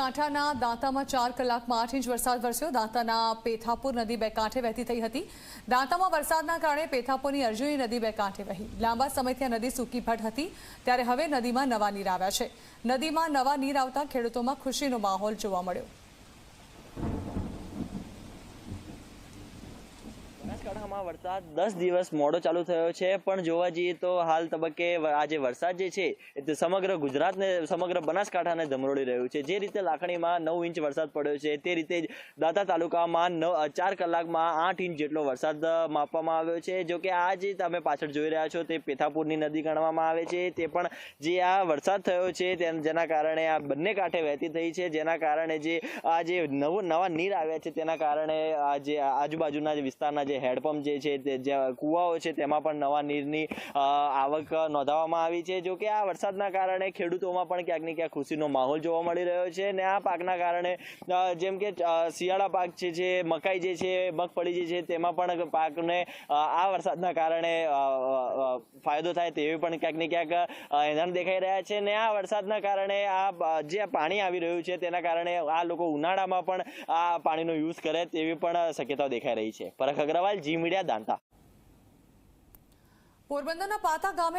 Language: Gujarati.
બનાસકાંઠાના દાંતામાં ચાર કલાકમાં આઠ ઇંચ વરસાદ વરસ્યો. દાંતાના પેથાપુર નદી બે કાંઠે વહેતી થઈ હતી. દાંતામાં વરસાદના કારણે પેથાપુરની અર્જુની નદી બે કાંઠે વહી. લાંબા સમયથી આ નદી સૂકી ભટ હતી. ત્યારે હવે નદીમાં નવા નીર આવ્યા છે. નદીમાં નવા નીર આવતા ખેડૂતોમાં ખુશીનો માહોલ જોવા મળ્યો. બનાસકાંઠામાં વરસાદ દસ દિવસ મોડો ચાલુ થયો છે. પણ જોવા જઈએ તો હાલ તબક્કે આજે વરસાદ જે છે તે સમગ્ર ગુજરાતને, સમગ્ર બનાસકાંઠાને ધમરોળી રહ્યું છે. જે રીતે લાખણીમાં નવ ઇંચ વરસાદ પડ્યો છે, તે રીતે દાંતા તાલુકામાં નવ ચાર કલાકમાં આઠ ઇંચ જેટલો વરસાદ માપવામાં આવ્યો છે. જો કે આ જે તમે પાછળ જોઈ રહ્યા છો, તે પેથાપુરની નદી ગણવામાં આવે છે. તે પણ જે આ વરસાદ થયો છે જેના કારણે આ બંને કાંઠે વહેતી થઈ છે. જેના કારણે જે આ જે નવો, નવા નીર આવ્યા છે, તેના કારણે આ જે આજુબાજુના જે વિસ્તારના જે હેડપંપ જે છે તે જે કૂવાઓ છે તેમાં પણ નવા નીરની આવક નોંધાવવામાં આવી છે. જો કે આ વરસાદના કારણે ખેડૂતોમાં પણ ક્યાંક ને ક્યાંક ખુશીનો માહોલ જોવા મળી રહ્યો છે અને આ પાકના કારણે જેમ કે શિયાળા પાક છે જે મકાઈ જે છે, મગફળી જે છે તેમાં પણ પાકને આ વરસાદના કારણે ફાયદો થાય તેવી પણ ક્યાંક ને ક્યાંક એંધાણ દેખાઈ રહ્યા છે ને આ વરસાદના કારણે આ જે પાણી આવી રહ્યું છે તેના કારણે આ લોકો ઉનાળામાં પણ આ પાણીનો યુઝ કરે તેવી પણ શક્યતાઓ દેખાઈ રહી છે. Parakh Agrawal, Zee media Danta. પોરબંદરના પાતા ગામે